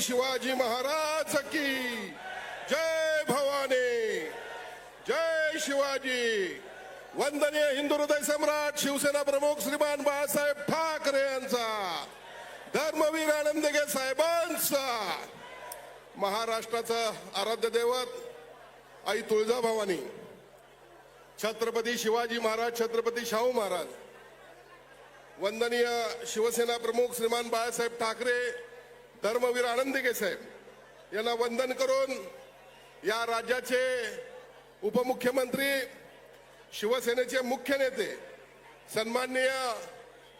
शिवाजी महाराज की। जय भवानी। जय शिवाजी। वंदनीय हिंदू हृदय सम्राट शिवसेना प्रमुख श्रीमान बाळासाहेब ठाकरे यांचा। धर्मवीर आनंदगे साहेबांचा। महाराष्ट्राचं आराध्य दैवत आई तुळजाभवानी छत्रपती शिवाजी महाराज छत्रपती शाहू महाराज। वंदनीय शिवसेना प्रमुख श्रीमान बाळासाहेब ठाकरे। धर्मवीर आनंदिके साहेब यांना वंदन करून या राज्याचे उपमुख्यमंत्री शिवसेनेचे मुख्य नेते सन्माननीय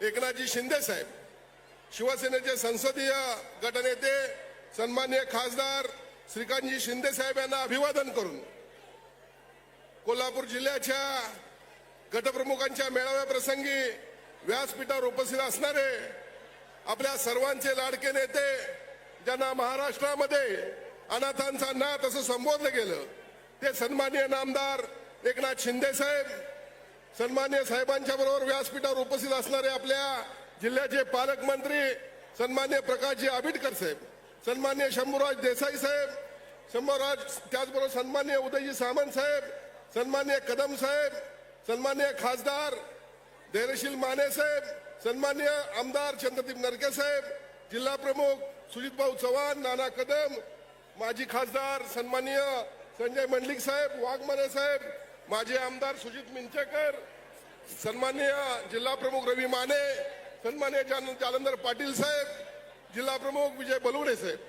एकनाथजी शिंदे साहेब शिवसेनेचे संसदीय गटनेते सन्माननीय खासदार श्रीकांतजी शिंदे साहेब यांना अभिवादन करून कोल्हापूर जिल्ह्याच्या गटप्रमुखांच्या मेळाव्याप्रसंगी व्यासपीठावर उपस्थित असणारे आपल्या सर्वांचे लाडके नेते ज्यांना महाराष्ट्रामध्ये अनाथांचा नाथ असं संबोधलं गेलं ते सन्मान्य नामदार एकनाथ शिंदे साहेब सन्मान्य साहेबांच्या बरोबर व्यासपीठावर उपस्थित असणारे आपल्या जिल्ह्याचे पालकमंत्री सन्मान्य प्रकाशजी आबिटकर साहेब सन्मान्य शंभूराज देसाई साहेब शंभूराज त्याचबरोबर सन्मान्य उदयजी सामंत साहेब सन्मान्य कदम साहेब सन्मान्य खासदार धैर्यशील माने साहेब सन्मान्य आमदार चंद्रदीप नरके साहेब जिल्हा प्रमुख सुजित भाऊ चव्हाण नाना कदम माजी खासदार सन्मान्य संजय मंडलिक साहेब वाघमाने साहेब माजी आमदार सुजित मिंचेकर सन्मान्य जिल्हा प्रमुख रवी माने सन्मान्य जालंधर पाटील साहेब जिल्हा प्रमुख विजय बलुडे साहेब.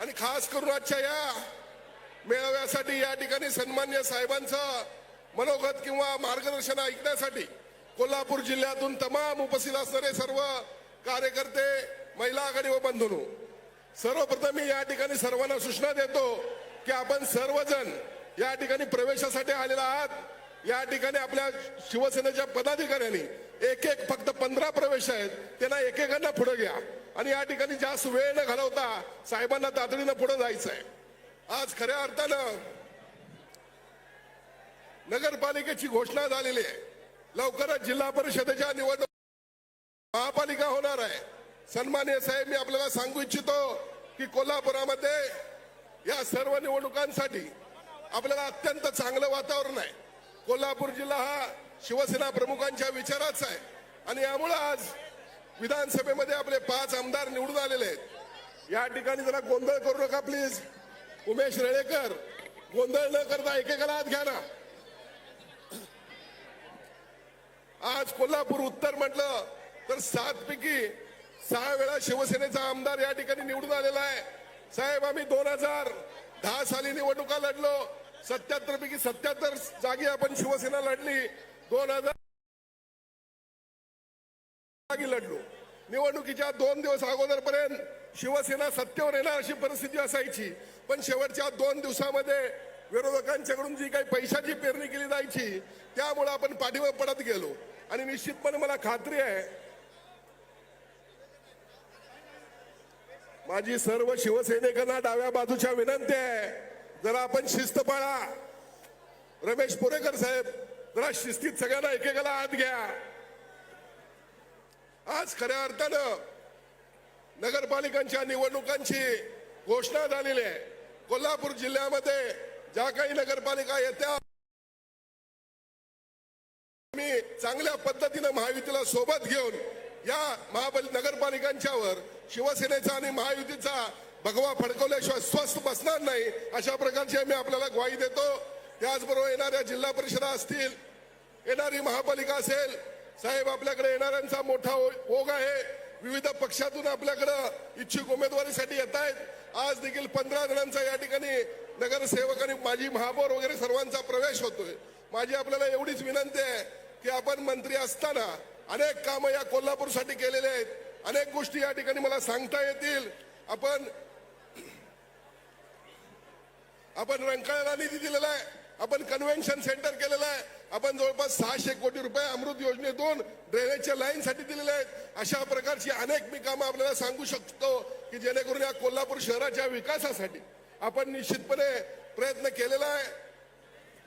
आणि खास करून आजच्या या मेळाव्यासाठी या ठिकाणी सन्मान्य साहेबांचं मनोगत किंवा मार्गदर्शन ऐकण्यासाठी कोल्हापूर जिल्ह्यातून तमाम उपस्थित असणारे सर्व कार्यकर्ते महिला आघाडी व बंधूंनो सर्वप्रथम मी या ठिकाणी सर्वांना सूचना देतो की आपण सर्वजण या ठिकाणी प्रवेशासाठी आलेला आहात. या ठिकाणी आपल्या शिवसेनेच्या पदाधिकाऱ्यांनी एक एक फक्त पंधरा प्रवेश आहेत त्यांना एकेकांना पुढे घ्या. आणि या ठिकाणी जास्त वेळ न घालवता साहेबांना तातडीनं पुढे जायचं आहे आज खऱ्या अर्थानं नगरपालिकेची घोषणा झालेली आहे. लवकरच जिल्हा परिषदेच्या निवडणूक महापालिका होणार आहे. सन्मान्य साहेब मी आपल्याला सांगू इच्छितो की कोल्हापुरामध्ये या सर्व निवडणुकांसाठी आपल्याला अत्यंत चांगलं वातावरण आहे. कोल्हापूर जिल्हा हा शिवसेना प्रमुखांच्या विचाराचा आहे. आणि यामुळे आज विधानसभेमध्ये आपले पाच आमदार निवडून आलेले आहेत. या ठिकाणी जरा गोंधळ करू नका प्लीज उमेश रेळेकर गोंधळ न करता एकेकाला हात घ्या ना. आज कोल्हापूर उत्तर म्हटलं तर सात पैकी सहा वेळा शिवसेनेचा आमदार या ठिकाणी निवडून आलेला आहे. साहेब आम्ही दोन हजार दहा साली निवडणुका लढलो. सत्याहत्तर पैकी सत्याहत्तर जागी आपण शिवसेना लढली. दोन हजार जागी लढलो. निवडणुकीच्या दोन दिवस अगोदरपर्यंत शिवसेना सत्तेवर येणार अशी परिस्थिती असायची. पण शेवटच्या दोन दिवसामध्ये विरोधकांच्याकडून जी काही पैशाची पेरणी केली जायची त्यामुळे आपण पाठीवर पडत गेलो. आणि निश्चितपणे मला खात्री आहे माझी सर्व शिवसैनिकांना डाव्या बाजूच्या विनंती आहे. जरा आपण शिस्त पाळा. रमेश पुरेकर साहेब जरा शिस्तीत सगळ्यांना एकेकाला आत घ्या. आज खऱ्या अर्थानं नगरपालिकांच्या निवडणुकांची घोषणा झालेली आहे. कोल्हापूर जिल्ह्यामध्ये ज्या काही नगरपालिका येत्या मी चांगल्या पद्धतीनं महायुतीला सोबत घेऊन या महाबल नगरपालिकांच्यावर शिवसेनेचा आणि महायुतीचा भगवा फडकवल्याशिवाय स्वस्थ बसणार नाही अशा प्रकारची मी आपल्याला ग्वाही देतो. त्याचबरोबर येणाऱ्या जिल्हा परिषदा असतील येणारी महापालिका असेल साहेब आपल्याकडे येणाऱ्यांचा मोठा ओघ आहे. विविध पक्षातून आपल्याकडं इच्छुक उमेदवारीसाठी येत आहेत. आज देखील पंधरा जणांचा या ठिकाणी नगरसेवक आणि माजी महापौर वगैरे सर्वांचा प्रवेश होतोय. माझी आपल्याला एवढीच विनंती आहे की आपण मंत्री असताना अनेक कामं या कोल्हापूरसाठी केलेले आहेत. अनेक गोष्टी या ठिकाणी मला सांगता येतील. आपण आपण रंकाळ्याला निधी दिलेला आहे. आपण कन्व्हेन्शन सेंटर केलेलं आहे. आपण जवळपास सहाशे कोटी रुपये अमृत योजनेतून ड्रेनेजच्या लाईनसाठी दिलेले आहेत. अशा प्रकारची अनेक मी कामं आपल्याला सांगू शकतो की जेणेकरून या कोल्हापूर शहराच्या विकासासाठी आपण निश्चितपणे प्रयत्न केलेला आहे.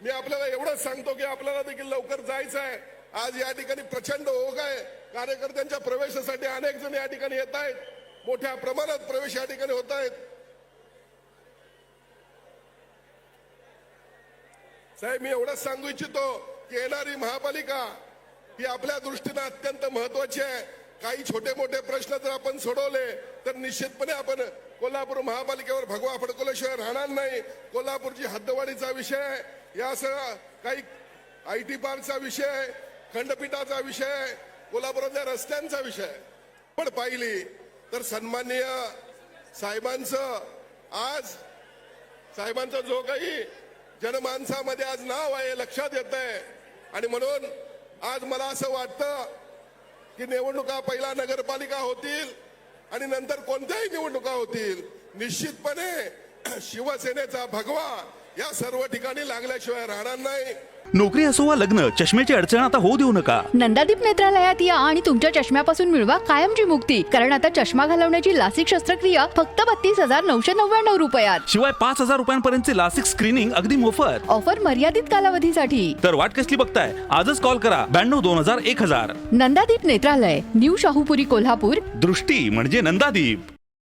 मी आपल्याला एवढंच सांगतो की आपल्याला देखील लवकर जायचं आहे. आज या ठिकाणी प्रचंड ओघ आहे. कार्यकर्त्यांच्या प्रवेशासाठी अनेक जण या ठिकाणी येत आहेत. मोठ्या प्रमाणात प्रवेश या ठिकाणी होत आहेत. साहेब मी एवढंच सांगू इच्छितो की येणारी महापालिका ही आपल्या दृष्टीनं अत्यंत महत्वाची आहे. काही छोटे मोठे प्रश्न जर आपण सोडवले तर निश्चितपणे आपण कोल्हापूर महापालिकेवर भगवा फडकवल्याशिवाय राहणार नाही. कोल्हापूरची हद्दवाढीचा विषय आहे. या सगळ्या काही आय टी पार्कचा विषय खंडपीठाचा विषय कोल्हापुरातल्या रस्त्यांचा विषय पण पाहिली तर सन्माननीय साहेबांचं आज साहेबांचा जो काही जनमानसामध्ये आज नाव आहे लक्षात येत आहे. आणि म्हणून आज मला असं वाटतं की निवडणुका पहिला नगरपालिका होतील आणि नंतर कोणत्याही निवडणुका होतील निश्चितपणे शिवसेनेचा भगवा या सर्व ठिकाणी लागल्याशिवाय राहणार नाही. नोकरी असो वा लग्न चष्म्याची अडचण आता होऊ देऊ नका. नंदादीप नेत्रालयात या आणि तुमच्या चष्म्यापासून मिळवा कायमची मुक्ती. कारण आता चष्मा घालवण्याची लासिक शस्त्रक्रिया फक्त बत्तीस हजार नऊशे नव्याण्णव रुपयात. शिवाय पाच हजार रुपयांपर्यंतचे लासिक स्क्रीनिंग अगदी मोफत. ऑफर मर्यादित कालावधीसाठी. तर वाट कसली बघताय? आजच कॉल करा. ब्याण्णव दोन हजार एक हजार. नंदादीप नेत्रालय न्यू शाहूपुरी कोल्हापूर. दृष्टी म्हणजे नंदादीप.